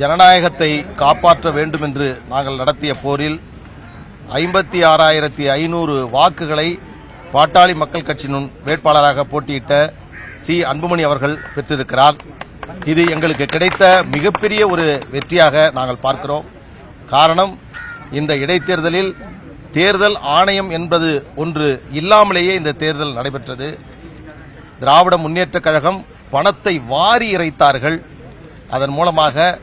ஜனநாயகத்தை காப்பாற்ற வேண்டும் என்று நாங்கள் நடத்திய போரில் ஐம்பத்தி ஆறாயிரத்தி ஐநூறு வாக்குகளை பாட்டாளி மக்கள் கட்சியின் வேட்பாளராக போட்டியிட்ட சி. அன்புமணி அவர்கள் பெற்றிருக்கிறார். இது எங்களுக்கு கிடைத்த மிகப்பெரிய ஒரு வெற்றியாக நாங்கள் பார்க்கிறோம். காரணம் இந்த இடைத்தேர்தலில் தேர்தல் ஆணையம் என்பது ஒன்று இல்லாமலேயே இந்த தேர்தல் நடைபெற்றது. திராவிட முன்னேற்றக் கழகம் பணத்தை வாரி இறைத்தார்கள். அதன் மூலமாக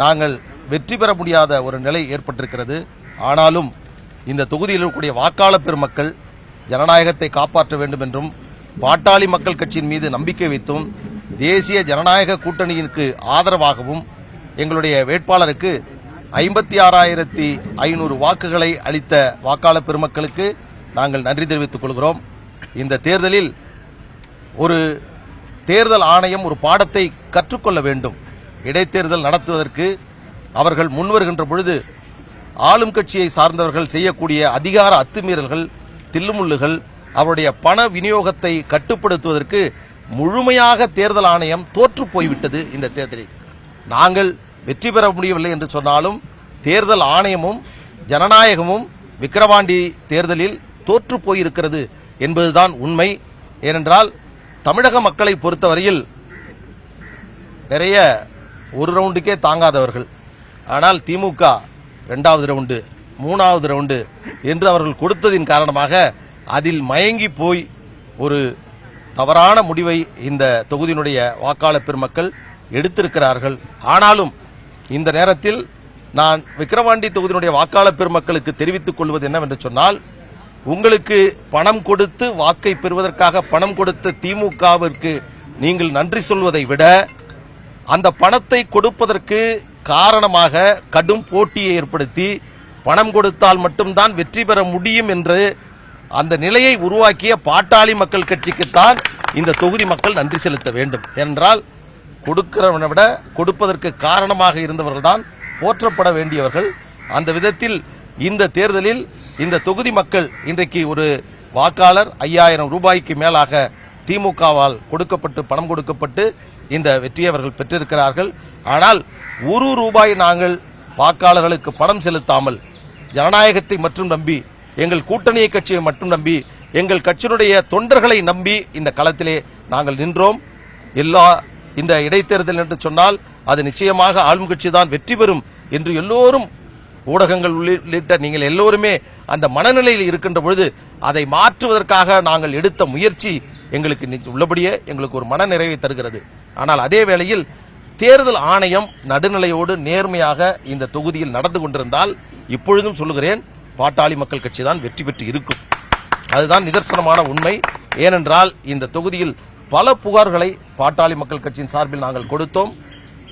நாங்கள் வெற்றி பெற முடியாத ஒரு நிலை ஏற்பட்டிருக்கிறது. ஆனாலும் இந்த தொகுதியில் இருக்கக்கூடிய வாக்காளர் பெருமக்கள் ஜனநாயகத்தை காப்பாற்ற வேண்டும் என்றும் பாட்டாளி மக்கள் கட்சியின் மீது நம்பிக்கை வைத்தும் தேசிய ஜனநாயக கூட்டணியிற்கு ஆதரவாகவும் எங்களுடைய வேட்பாளருக்கு ஐம்பத்தி ஆறாயிரத்தி ஐநூறு வாக்குகளை அளித்த வாக்காளர் பெருமக்களுக்கு நாங்கள் நன்றி தெரிவித்துக் கொள்கிறோம். இந்த தேர்தலில் ஒரு தேர்தல் ஆணையம் ஒரு பாடத்தை கற்றுக்கொள்ள வேண்டும். இடைத்தேர்தல் நடத்துவதற்கு அவர்கள் முன்வருகின்ற பொழுது ஆளும் கட்சியை சார்ந்தவர்கள் செய்யக்கூடிய அதிகார அத்துமீறல்கள் தில்லுமுள்ளுகள் அவருடைய பண விநியோகத்தை கட்டுப்படுத்துவதற்கு முழுமையாக தேர்தல் ஆணையம் தோற்று போய்விட்டது இந்த தேர்தலில். நாங்கள் வெற்றி பெற முடியவில்லை என்று சொன்னாலும் தேர்தல் ஆணையமும் ஜனநாயகமும் விக்கிரவாண்டி தேர்தலில் தோற்று போயிருக்கிறது என்பதுதான் உண்மை. ஏனென்றால் தமிழக மக்களை பொறுத்தவரையில் நிறைய ஒரு ரவுண்டுக்கே தாங்காதவர்கள். ஆனால் திமுக ரெண்டாவது ரவுண்டு மூணாவது ரவுண்டு என்று அவர்கள் கொடுத்ததின் காரணமாக அதில் மயங்கி போய் ஒரு தவறான முடிவை இந்த தொகுதியினுடைய வாக்காளர் பெருமக்கள் எடுத்திருக்கிறார்கள். ஆனாலும் இந்த நேரத்தில் நான் விக்கிரவாண்டி தொகுதியினுடைய வாக்காளர் பெருமக்களுக்கு தெரிவித்துக் கொள்வது என்னவென்று சொன்னால் உங்களுக்கு பணம் கொடுத்து வாக்கை பெறுவதற்காக பணம் கொடுத்த திமுகவிற்கு நீங்கள் நன்றி சொல்வதை விட அந்த பணத்தை கொடுப்பதற்கு காரணமாக கடும் போட்டியை ஏற்படுத்தி பணம் கொடுத்தால் மட்டும்தான் வெற்றி பெற முடியும் என்று அந்த நிலையை உருவாக்கிய பாட்டாளி மக்கள் கட்சிக்குத்தான் இந்த தொகுதி மக்கள் நன்றி செலுத்த வேண்டும். என்றால் கொடுக்கிறவனை விட கொடுப்பதற்கு காரணமாக இருந்தவர்கள்தான் போற்றப்பட வேண்டியவர்கள். அந்த விதத்தில் இந்த தேர்தலில் இந்த தொகுதி மக்கள் இன்றைக்கு ஒரு வாக்காளர் ஐயாயிரம் ரூபாய்க்கு மேலாக திமுகவால் கொடுக்கப்பட்டு பணம் கொடுக்கப்பட்டு இந்த வெற்றியை அவர்கள் பெற்றிருக்கிறார்கள். ஆனால் ஒரு ரூபாய் நாங்கள் வாக்காளர்களுக்கு பணம் செலுத்தாமல் ஜனநாயகத்தை மட்டும் நம்பி எங்கள் கூட்டணி கட்சியை மட்டும் நம்பி எங்கள் கட்சியினுடைய தொண்டர்களை நம்பி இந்த களத்திலே நாங்கள் நின்றோம். எல்லா இந்த இடைத்தேர்தல் என்று சொன்னால் அது நிச்சயமாக ஆளும் கட்சி தான் வெற்றி பெறும் என்று எல்லோரும் ஊடகங்கள் உள்ளிட்ட நீங்கள் எல்லோருமே அந்த மனநிலையில் இருக்கின்ற பொழுது அதை மாற்றுவதற்காக நாங்கள் எடுத்த முயற்சி எங்களுக்கு நி- உள்ளபடியே எங்களுக்கு ஒரு மன நிறைவை தருகிறது. ஆனால் அதே வேளையில் தேர்தல் ஆணையம் நடுநிலையோடு நேர்மையாக இந்த தொகுதியில் நடந்து கொண்டிருந்தால் இப்பொழுதும் சொல்லுகிறேன் பாட்டாளி மக்கள் கட்சி தான் வெற்றி பெற்று இருக்கும். அதுதான் நிதர்சனமான உண்மை. ஏனென்றால் இந்த தொகுதியில் பல புகார்களை பாட்டாளி மக்கள் கட்சியின் சார்பில் நாங்கள் கொடுத்தோம்.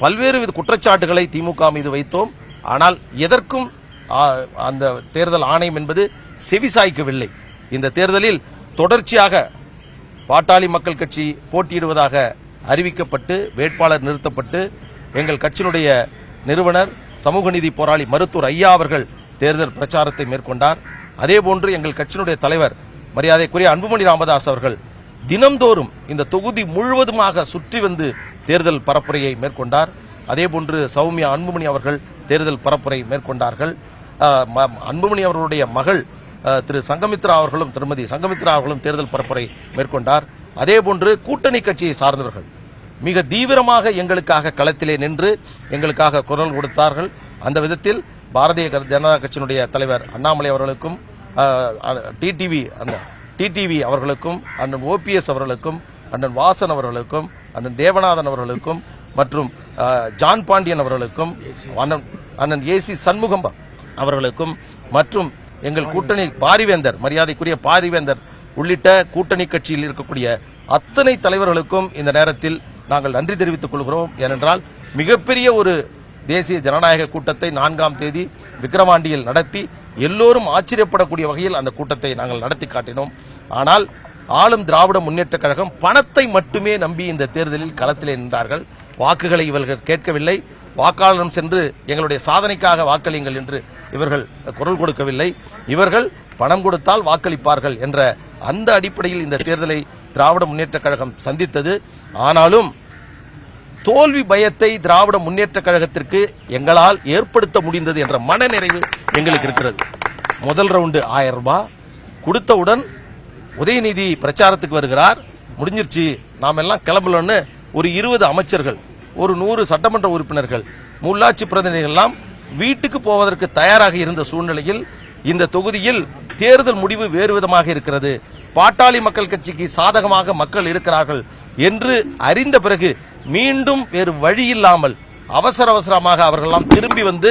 பல்வேறு வித குற்றச்சாட்டுகளை திமுக மீது வைத்தோம். ஆனால் எதற்கும் அந்த தேர்தல் ஆணையம் என்பது செவிசாய்க்கவில்லை இந்த தேர்தலில் தொடர்ச்சியாக பாட்டாளி மக்கள் கட்சி போட்டியிடுவதாக அறிவிக்கப்பட்டு வேட்பாளர் நிறுத்தப்பட்டு எங்கள் கட்சியினுடைய நிறுவனர் சமூக நீதி போராளி மருத்துவர் ஐயா அவர்கள் தேர்தல் பிரச்சாரத்தை மேற்கொண்டார். அதேபோன்று எங்கள் கட்சியினுடைய தலைவர் மரியாதைக்குரிய அன்புமணி ராமதாஸ் அவர்கள் தினம்தோறும் இந்த தொகுதி முழுவதுமாக சுற்றி வந்து தேர்தல் பரப்புரையை மேற்கொண்டார். அதேபோன்று சௌமியா அன்புமணி அவர்கள் தேர்தல் பரப்புரை மேற்கொண்டார்கள். அன்புமணி அவர்களுடைய மகள் திரு சங்கமித்ரா அவர்களும் திருமதி சங்கமித்ரா அவர்களும் தேர்தல் பரப்புரை மேற்கொண்டார். அதேபோன்று கூட்டணி கட்சியை சார்ந்தவர்கள் மிக தீவிரமாக எங்களுக்காக களத்திலே நின்று எங்களுக்காக குரல் கொடுத்தார்கள். அந்த விதத்தில் பாரதிய ஜனதா கட்சியினுடைய தலைவர் அண்ணாமலை அவர்களுக்கும் டிடிவி டிடிவி அவர்களுக்கும் அண்ணன் ஓபிஎஸ் அவர்களுக்கும் அண்ணன் வாசன் அவர்களுக்கும் அண்ணன் தேவநாதன் அவர்களுக்கும் மற்றும் ஜான் பாண்டியன் அவர்களுக்கும் அண்ணன் அண்ணன் ஏசி சண்முகம் அவர்களுக்கும் மற்றும் எங்கள் கூட்டணி பாரிவேந்தர் மரியாதைக்குரிய பாரிவேந்தர் உள்ளிட்ட கூட்டணி கட்சியில் இருக்கக்கூடிய அத்தனை தலைவர்களுக்கும் இந்த நேரத்தில் நாங்கள் நன்றி தெரிவித்துக் கொள்கிறோம். ஏனென்றால் மிகப்பெரிய ஒரு தேசிய ஜனநாயக கூட்டத்தை நான்காம் தேதி விக்கிரவாண்டியில் நடத்தி எல்லோரும் ஆச்சரியப்படக்கூடிய வகையில் அந்த கூட்டத்தை நாங்கள் நடத்தி காட்டினோம். ஆனால் ஆளும் திராவிட முன்னேற்றக் கழகம் பணத்தை மட்டுமே நம்பி இந்த தேர்தலில் களத்திலே நின்றார்கள். வாக்குகளை இவர்கள் கேட்கவில்லை. வாக்காளரும் சென்று எங்களுடைய சாதனைக்காக வாக்களியுங்கள் என்று இவர்கள் குரல் கொடுக்கவில்லை. இவர்கள் பணம் கொடுத்தால் வாக்களிப்பார்கள் என்ற அந்த அடிப்படையில் இந்த தேர்தலை திராவிட முன்னேற்ற கழகம் சந்தித்தது. ஆனாலும் தோல்வி பயத்தை திராவிட முன்னேற்ற கழகத்திற்கு எங்களால் ஏற்படுத்த முடிந்தது என்ற மனநிறைவு எங்களுக்கு இருக்கிறது. முதல் ரவுண்டு ஆயிரம் ரூபாய் கொடுத்தவுடன் உதயநிதி பிரச்சாரத்துக்கு வருகிறார். முடிஞ்சிருச்சு. நாம் எல்லாம் கிளம்பலன்னு ஒரு இருபது அமைச்சர்கள் ஒரு நூறு சட்டமன்ற உறுப்பினர்கள் உள்ளாட்சி பிரதிநிதிகள் எல்லாம் வீட்டுக்கு போவதற்கு தயாராக இருந்த சூழ்நிலையில் இந்த தொகுதியில் தேர்தல் முடிவு வேறு விதமாக இருக்கிறது. பாட்டாளி மக்கள் கட்சிக்கு சாதகமாக மக்கள் இருக்கிறார்கள் என்று அறிந்த பிறகு மீண்டும் வேறு வழி இல்லாமல் அவசர அவசரமாக அவர்களெல்லாம் திரும்பி வந்து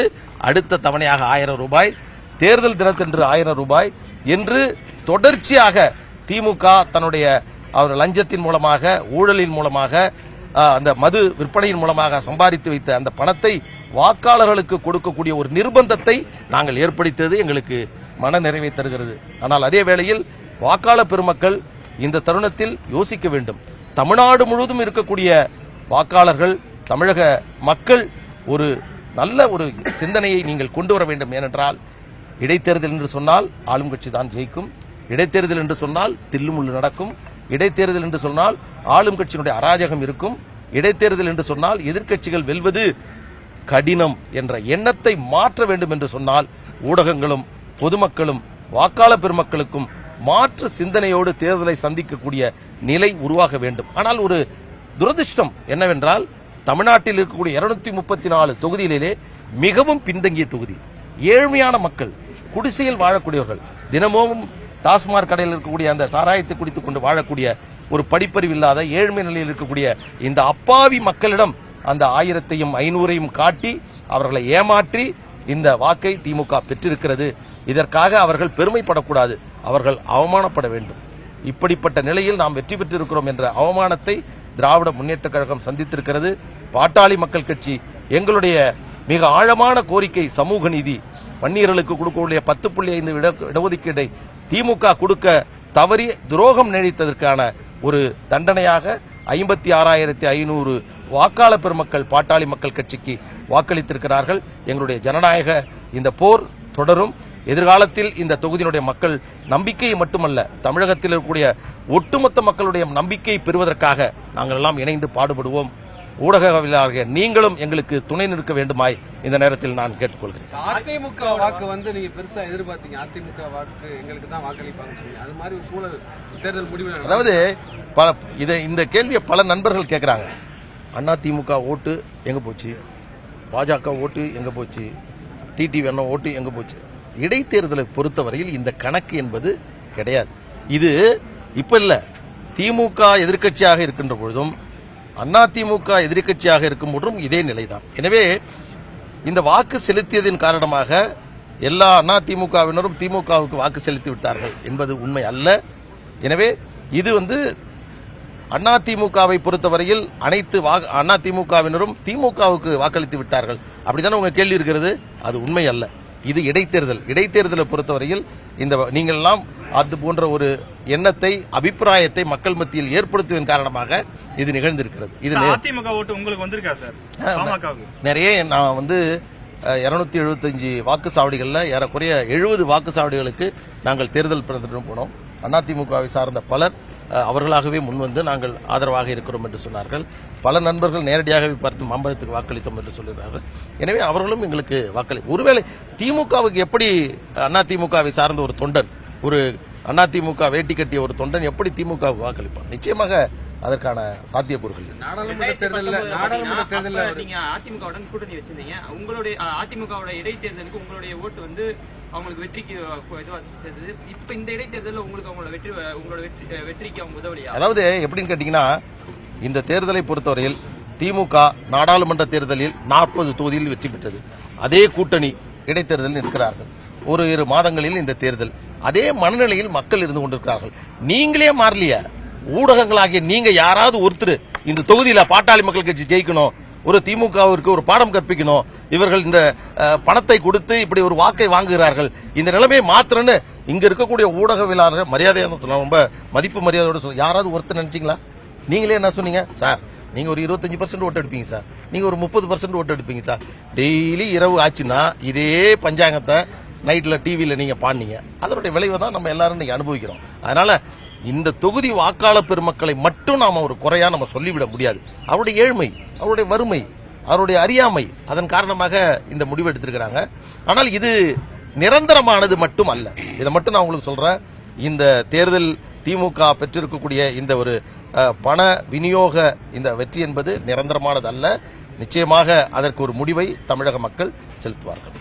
அடுத்த தவணையாக ஆயிரம் ரூபாய் தேர்தல் தினத்தன்று ஆயிரம் ரூபாய் என்று தொடர்ச்சியாக திமுக தன்னுடைய அவர் லஞ்சத்தின் மூலமாக ஊழலின் மூலமாக அந்த மது விற்பனையின் மூலமாக சம்பாதித்து வைத்த அந்த பணத்தை வாக்காளர்களுக்கு கொடுக்கக்கூடிய ஒரு நிர்பந்தத்தை நாங்கள் ஏற்படுத்தியது எங்களுக்கு மன நிறைவை தருகிறது. ஆனால் அதே வேளையில் வாக்காளர் பெருமக்கள் இந்த தருணத்தில் யோசிக்க வேண்டும். தமிழ்நாடு முழுவதும் இருக்கக்கூடிய வாக்காளர்கள் தமிழக மக்கள் ஒரு நல்ல ஒரு சிந்தனையை நீங்கள் கொண்டு வர வேண்டும். ஏனென்றால் இடைத்தேர்தல் என்று சொன்னால் ஆளும் கட்சி தான் ஜெயிக்கும். இடைத்தேர்தல் என்று சொன்னால் தில்லுமுள்ளு நடக்கும். இடைத்தேர்தல் என்று சொன்னால் ஆளும் கட்சியினுடைய அராஜகம் இருக்கும். இடைத்தேர்தல் என்று சொன்னால் எதிர்க்கட்சிகள் வெல்வது கடினம் என்ற எண்ணத்தை மாற்ற வேண்டும் என்று சொன்னால் ஊடகங்களும் பொதுமக்களும் வாக்காளர் பெருமக்களுக்கும் மாற்று சிந்தனையோடு தேர்தலை சந்திக்கக்கூடிய நிலை உருவாக வேண்டும். ஆனால் ஒரு துரதிர்ஷ்டம் என்னவென்றால் தமிழ்நாட்டில் இருக்கக்கூடிய இருநூத்தி முப்பத்தி நாலு தொகுதியிலே மிகவும் பின்தங்கிய தொகுதி. ஏழ்மையான மக்கள் குடிசையில் வாழக்கூடியவர்கள் தினமும் டாஸ்மாக் கடையில் இருக்கக்கூடிய அந்த சாராயத்தை குடித்துக் கொண்டு வாழக்கூடிய ஒரு படிப்பறிவு இல்லாத ஏழ்மை நிலையில் இருக்கக்கூடிய இந்த அப்பாவி மக்களிடம் அந்த ஆயிரத்தையும் ஐநூறையும் காட்டி அவர்களை ஏமாற்றி இந்த வாக்கை திமுக பெற்றிருக்கிறது. இதற்காக அவர்கள் பெருமைப்படக்கூடாது. அவர்கள் அவமானப்பட வேண்டும். இப்படிப்பட்ட நிலையில் நாம் வெற்றி பெற்றிருக்கிறோம் என்ற அவமானத்தை திராவிட முன்னேற்ற கழகம் சந்தித்திருக்கிறது. பாட்டாளி மக்கள் கட்சி எங்களுடைய மிக ஆழமான கோரிக்கை சமூக நீதி. வன்னியர்களுக்கு கொடுக்கக்கூடிய பத்து புள்ளி ஐந்து இட இடஒதுக்கீடை திமுக கொடுக்க தவறி துரோகம் நினைத்ததற்கான ஒரு தண்டனையாக ஐம்பத்தி ஆறாயிரத்தி ஐநூறு வாக்காளர் பெருமக்கள் பாட்டாளி மக்கள் கட்சிக்கு வாக்களித்திருக்கிறார்கள். எங்களுடைய ஜனநாயக இந்த போர் தொடரும். எதிர்காலத்தில் இந்த தொகுதியினுடைய மக்கள் நம்பிக்கையை மட்டுமல்ல தமிழகத்தில் இருக்கக்கூடிய ஒட்டுமொத்த மக்களுடைய நம்பிக்கையை பெறுவதற்காக நாங்கள் எல்லாம் இணைந்து பாடுபடுவோம். ஊடகவியலாளர்கள் நீங்களும் எங்களுக்கு துணை நிற்க வேண்டுமாய் இந்த நேரத்தில் நான் கேட்டுக்கொள்கிறேன். அதிமுக வாக்கு வந்து நீங்க பெருசா எதிர்பார்த்தீங்க. அதிமுக வாக்கு எங்களுக்கு தான் வாக்களிப்பாங்க அது மாதிரி ஒரு சூழல் தேர்தல் முடிவில் அதாவது பல இதை இந்த கேள்வியை பல நண்பர்கள் கேட்குறாங்க அண்ணா திமுக ஓட்டு எங்கே போச்சு? பாஜக ஓட்டு எங்கே போச்சு? டிடிவி அண்ணா ஓட்டு எங்கே போச்சு? இடைத்தேர்தலை பொறுத்தவரையில் இந்த கணக்கு என்பது கிடையாது. இது இப்ப இல்ல. திமுக எதிர்க்கட்சியாக இருக்கின்ற பொழுதும் அண்ணா திமுக எதிர்க்கட்சியாக இருக்கும் பொழுதும் இதே நிலைதான். எனவே இந்த வாக்கு செலுத்தியதன் காரணமாக எல்லா அண்ணா திமுகவினரும் திமுகவுக்கு வாக்கு செலுத்தி விட்டார்கள் என்பது உண்மை அல்ல. எனவே இது வந்து அண்ணா திமுகவை பொறுத்தவரையில் அனைத்து வா- அண்ணா திமுகவினரும் திமுகவுக்கு வாக்களித்து விட்டார்கள். அப்படித்தானே உங்க கேள்வி இருக்கிறது? அது உண்மை அல்ல. இது இடைத்தேர்தல். இடைத்தேர்தலை பொறுத்தவரையில் இந்த நீங்கள் எல்லாம் அது போன்ற ஒரு எண்ணத்தை அபிப்பிராயத்தை மக்கள் மத்தியில் ஏற்படுத்துவதன் காரணமாக இது நிகழ்ந்திருக்கிறது. இது அதிமுக ஓட்டு உங்களுக்கு வந்திருக்கா சார்? நிறைய நான் வந்து இருநூத்தி எழுபத்தஞ்சு வாக்குச்சாவடிகளில் ஏறக்குறைய எழுபது வாக்குச்சாவடிகளுக்கு நாங்கள் தேர்தல் பிரதிநிதிடம் போனோம். அதிமுகவை சார்ந்த பலர் அவர்களாகவே முன்வந்து நாங்கள் ஆதரவாக இருக்கிறோம் என்று சொன்னார்கள். பல நண்பர்கள் நேரடியாகவே பார்த்து மாம்பழத்துக்கு வாக்களித்தோம் என்று சொல்கிறார்கள். எனவே அவர்களும் எங்களுக்கு வாக்களி ஒருவேளை திமுகவுக்கு எப்படி அண்ணா திமுகவை சார்ந்த ஒரு தொண்டன் ஒரு அதிமுக வேட்டி கட்டிய ஒரு தொண்டன் எப்படி திமுக வாக்களிப்பான்? நிச்சயமாக அதற்கான சாத்தியக்கூறுகள். நாடாளுமன்ற தேர்தல்ல நாடாளுமன்ற தேர்தல்ல நீங்க அதிமுகவுடன் கூட்டணி வச்சிருந்தீங்க. உங்களுடைய அதிமுகவோட இடைத்தேர்தலுக்கு உங்களுடைய ஓட்டு வந்து அவங்களுக்கு வெற்றிக்கு இதுவா சேர்ந்தது. இப்ப இந்த இடைத்தேர்தலில் உங்களுக்கு அவங்களோட வெற்றி உங்களோட வெற்றி வெற்றிக்கு அவங்க உதவலையா? அதாவது எப்படின்னு கேட்டீங்கன்னா இந்த தேர்தலை பொறுத்தவரையில் திமுக நாடாளுமன்ற தேர்தலில் நாற்பது தொகுதியில் வெற்றி பெற்றது. அதே கூட்டணி இடைத்தேர்தலில் இருக்கிறார்கள் ஒரு இரு மாதங்களில் இந்த தேர்தல். அதே மனநிலையில் மக்கள் இருந்து கொண்டிருக்கிறார்கள். நீங்களே மாறலையா. ஊடகங்களாகிய நீங்க யாராவது ஒருத்தர் இந்த தொகுதியில பாட்டாளி மக்கள் கட்சி ஜெயிக்கணும் ஒரு திமுகவிற்கு ஒரு பாடம் கற்பிக்கணும் இவர்கள் இந்த பணத்தை கொடுத்து இப்படி ஒரு வாக்கை வாங்குகிறார்கள் இந்த நிலைமையை மாத்திரன்னு இங்க இருக்கக்கூடிய ஊடகவியலாளர்கள் மரியாதையான ரொம்ப மதிப்பு மரியாதையோட சொல்ல யாராவது ஒருத்தர் நினைச்சீங்களா? நீங்களே என்ன சொன்னீங்க? சார் நீங்க ஒரு இருபத்தஞ்சு பர்சன்ட் ஓட்டு எடுப்பீங்க சார். நீங்க ஒரு முப்பது பர்சன்ட் ஓட்டு எடுப்பீங்க சார். டெய்லி இரவு ஆச்சுன்னா இதே பஞ்சாங்கத்தை நைட்டில் டிவியில் நீங்கள் பாடினீங்க. அதனுடைய விளைவை தான் நம்ம எல்லாரும் இன்னைக்கு அனுபவிக்கிறோம். அதனால இந்த தொகுதி வாக்காளர் பெருமக்களை மட்டும் நாம் ஒரு குறையா நம்ம சொல்லிவிட முடியாது. அவருடைய ஏழ்மை அவருடைய வறுமை அவருடைய அறியாமை அதன் காரணமாக இந்த முடிவு எடுத்திருக்கிறாங்க. ஆனால் இது நிரந்தரமானது மட்டும் அல்ல இதை மட்டும் நான் உங்களுக்கு சொல்றேன். இந்த தேர்தல் திமுக பெற்றிருக்கக்கூடிய இந்த ஒரு பண விநியோக இந்த வெற்றி என்பது நிரந்தரமானது அல்ல நிச்சயமாக அதற்கு ஒரு முடிவை தமிழக மக்கள் செலுத்துவார்கள்.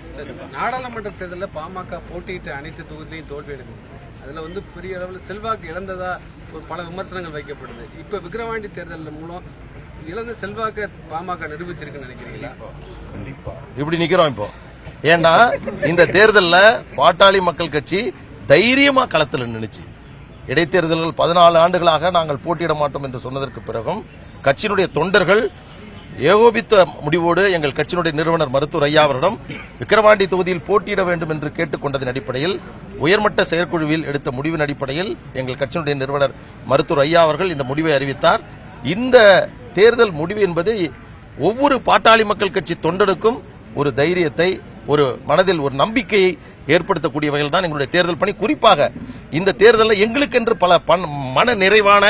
நாடாளுமன்ற தேர்தலில் பாமக போட்டியிட்ட அனைத்து தொகுதியிலையும் தோல்வி அடைந்தது. அதுல வந்து பெரிய அளவில் செல்வாக்கு இழந்ததா ஒரு பல விமர்சனங்கள் வைக்கப்படுது. இப்ப விக்கிரவாண்டி தேர்தல் மூலம் இழந்த செல்வாக்க பாமக நிரூபிச்சிருக்குன்னு நினைக்கிறீங்களா? இப்படி நிக்கிறோம் இப்போ. ஏன்னா இந்த தேர்தலில் பாட்டாளி மக்கள் கட்சி தைரியமா களத்தில் நின்னுச்சு. இடைத்தேர்தல்கள் பதினாலு ஆண்டுகளாக நாங்கள் போட்டியிட மாட்டோம் என்று சொன்னதற்கு பிறகும் கட்சியினுடைய தொண்டர்கள் ஏகோபித்த முடிவோடு எங்கள் கட்சியினுடைய நிறுவனர் மருத்துவர் ஐயா அவரிடம் விக்கிரவாண்டி தொகுதியில் போட்டியிட வேண்டும் என்று கேட்டுக்கொண்டதன் அடிப்படையில் உயர்மட்ட செயற்குழுவில் எடுத்த முடிவின் அடிப்படையில் எங்கள் கட்சியினுடைய நிறுவனர் மருத்துவர் ஐயா அவர்கள் இந்த முடிவை அறிவித்தார். இந்த தேர்தல் முடிவு என்பது ஒவ்வொரு பாட்டாளி மக்கள் கட்சி தொண்டனுக்கும் ஒரு தைரியத்தை ஒரு மனதில் ஒரு நம்பிக்கையை ஏற்படுத்தக்கூடிய வகையில் தான் எங்களுடைய தேர்தல் பணி. குறிப்பாக இந்த தேர்தலில் எங்களுக்கென்று பல மன நிறைவான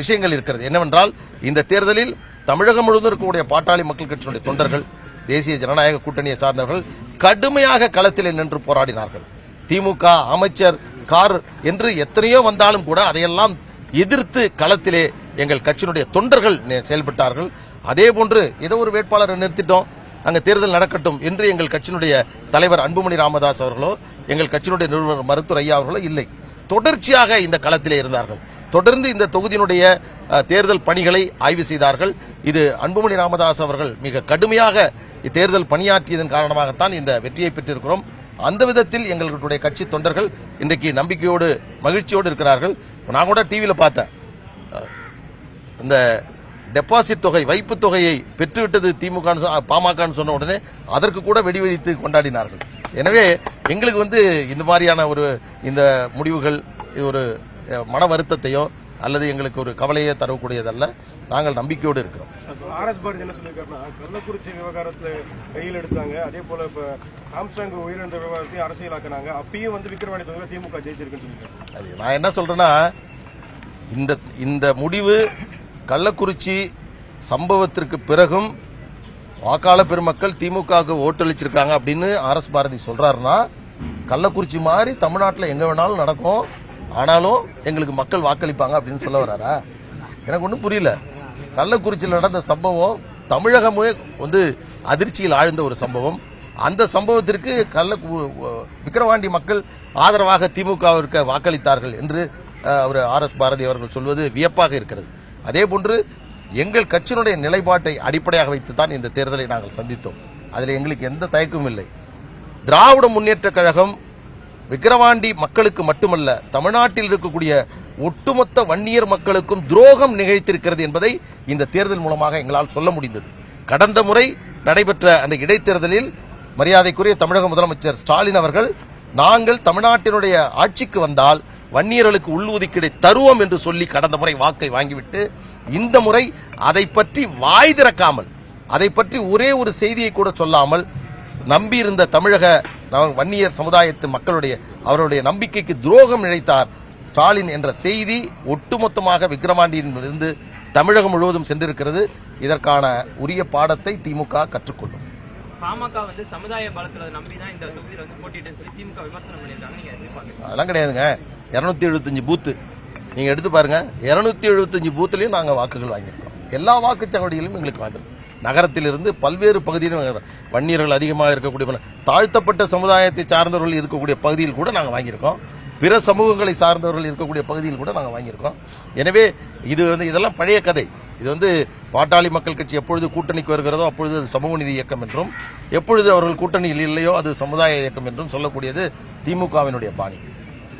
விஷயங்கள் இருக்கிறது. என்னவென்றால் இந்த தேர்தலில் தமிழகம் முழுவதும் இருக்கக்கூடிய பாட்டாளி மக்கள் கட்சியினுடைய தொண்டர்கள் தேசிய ஜனநாயக கூட்டணியை சார்ந்தவர்கள் கடுமையாக களத்தில் நின்று போராடினார்கள். திமுக அமைச்சர் கார் என்று எத்தனையோ வந்தாலும் கூட அதையெல்லாம் எதிர்த்து களத்திலே எங்கள் கட்சியினுடைய தொண்டர்கள் செயல்பட்டார்கள். அதே போன்று ஏதோ ஒரு வேட்பாளரை நிறுத்திட்டோம். அங்கே தேர்தல் நடக்கட்டும் என்று எங்கள் கட்சியினுடைய தலைவர் அன்புமணி ராமதாஸ் அவர்களோ எங்கள் கட்சியினுடைய நிறுவனர் மருத்துவர் ஐயா அவர்களோ இல்லை. தொடர்ச்சியாக இந்த களத்திலே இருந்தார்கள். தொடர்ந்து இந்த தொகுதியினுடைய தேர்தல் பணிகளை ஆய்வு செய்தார்கள். இது அன்புமணி ராமதாஸ் அவர்கள் மிக கடுமையாக தேர்தல் பணியாற்றியதன் காரணமாகத்தான் இந்த வெற்றியை பெற்றிருக்கிறோம். அந்த விதத்தில் எங்களுடைய கட்சி தொண்டர்கள் இன்றைக்கு நம்பிக்கையோடு மகிழ்ச்சியோடு இருக்கிறார்கள். நான் கூட டிவியில் பார்த்தேன். இந்த டெபாசிட் தொகை வைப்பு தொகையை பெற்றுவிட்டது திமுக சொ- பாமகன்னு சொன்ன உடனே அதற்கு கூட வெடி வெடித்து கொண்டாடினார்கள். எனவே எங்களுக்கு வந்து இந்த மாதிரியான ஒரு இந்த முடிவுகள் இது ஒரு மன வருத்தத்தையோ அல்லது எங்களுக்கு ஒரு கவலையோ தரக்கூடியதல்ல. நாங்கள் நம்பிக்கையோடு இருக்கிறோம். ஆர் எஸ் பாரதி என்ன சொல்லியிருக்காருன்னா கள்ளக்குறிச்சி விவகாரத்துல கையில் எடுத்தாங்க. அதே போல இப்ப ஆம்சாங் உயிரிழந்த விவகாரத்தையும் அரசியலாக்குனாங்க. அப்பயும் வந்து விக்கிரவாணி தொகுதியில் திமுக ஜெயிச்சிருக்குன்னு சொல்லியிருக்காரு. அது நான் என்ன சொல்றேன்னா இந்த இந்த முடிவு கள்ளக்குறிச்சி சம்பவத்திற்கு பிறகும் வாக்காளர் பெருமக்கள் திமுகவுக்கு ஓட்டளிச்சிருக்காங்க அப்படின்னு ஆர் எஸ் பாரதி சொல்றாருன்னா கள்ளக்குறிச்சி மாதிரி தமிழ்நாட்டில் எங்க வேணாலும் நடக்கும். ஆனாலும் எங்களுக்கு மக்கள் வாக்களிப்பாங்க அப்படின்னு சொல்ல வராரா? எனக்கு ஒன்றும் புரியல. கள்ளக்குறிச்சியில் நடந்த சம்பவம் தமிழகமே வந்து அதிர்ச்சியில் ஆழ்ந்த ஒரு சம்பவம். அந்த சம்பவத்திற்கு கள்ள விக்கிரவாண்டி மக்கள் ஆதரவாக திமுகவிற்கு வாக்களித்தார்கள் என்று அவர் ஆர் எஸ் பாரதி அவர்கள் சொல்வது வியப்பாக இருக்கிறது. அதே போன்று எங்கள் கட்சியினுடைய நிலைப்பாட்டை அடிப்படையாக வைத்து தான் இந்த தேர்தலை நாங்கள் சந்தித்தோம். அதில் எங்களுக்கு எந்த தயக்கமும் இல்லை. திராவிட முன்னேற்ற கழகம் விக்கிரவாண்டி மக்களுக்கு மட்டுமல்ல தமிழ்நாட்டில் இருக்கக்கூடிய ஒட்டுமொத்த வன்னியர் மக்களுக்கும் துரோகம் நிகழ்த்திருக்கிறது என்பதை இந்த தேர்தல் மூலமாக எங்களால் சொல்ல முடிந்தது. கடந்த முறை நடைபெற்ற அந்த இடைத்தேர்தலில் மரியாதைக்குரிய தமிழக முதலமைச்சர் ஸ்டாலின் அவர்கள் நாங்கள் தமிழ்நாட்டினுடைய ஆட்சிக்கு வந்தால் வன்னியர்களுக்கு உள்ளுதுக்கீடை தருவோம் என்று சொல்லி கடந்த முறை வாக்கை வாங்கிவிட்டு இந்த முறை அதை பற்றி வாய் திறக்காமல் அதை பற்றி ஒரே ஒரு செய்தியை கூட சொல்லாமல் நம்பியிருந்த தமிழக வன்னியர் சமுதாயத்து மக்களுடைய அவருடைய நம்பிக்கைக்கு துரோகம் இழைத்தார் ஸ்டாலின் என்ற செய்தி ஒட்டுமொத்தமாக விக்கிரவாண்டியிலிருந்து தமிழகம் முழுவதும் சென்றிருக்கிறது. இதற்கான உரிய பாடத்தை திமுக கற்றுக்கொள்ளும். அதெல்லாம் கிடையாதுங்க. இருநூத்தி எழுபத்தஞ்சு பூத்து. நீங்க எடுத்து பாருங்க. இருநூத்தி எழுபத்தஞ்சு பூத்துலயும் நாங்க வாக்குகள் வாங்கியிருக்கோம் எல்லா வாக்குச்சாவடியிலும் எங்களுக்கு வாங்கிருக்கோம் நகரத்திலிருந்து பல்வேறு பகுதியிலும் வன்னியர்கள் அதிகமாக இருக்கக்கூடிய தாழ்த்தப்பட்ட சமுதாயத்தை சார்ந்தவர்கள் இருக்கக்கூடிய பகுதியில் கூட நாங்கள் வாங்கியிருக்கோம். பிற சமூகங்களை சார்ந்தவர்கள் இருக்கக்கூடிய பகுதியில் கூட நாங்கள் வாங்கியிருக்கோம். எனவே இது வந்து இதெல்லாம் பழைய கதை. இது வந்து பாட்டாளி மக்கள் கட்சி எப்பொழுது கூட்டணிக்கு வருகிறதோ அப்பொழுது அது சமூக நீதி இயக்கம் என்றும் எப்பொழுது அவர்கள் கூட்டணியில் இல்லையோ அது சமுதாய இயக்கம் என்றும் சொல்லக்கூடியது திமுகவினுடைய பாணி.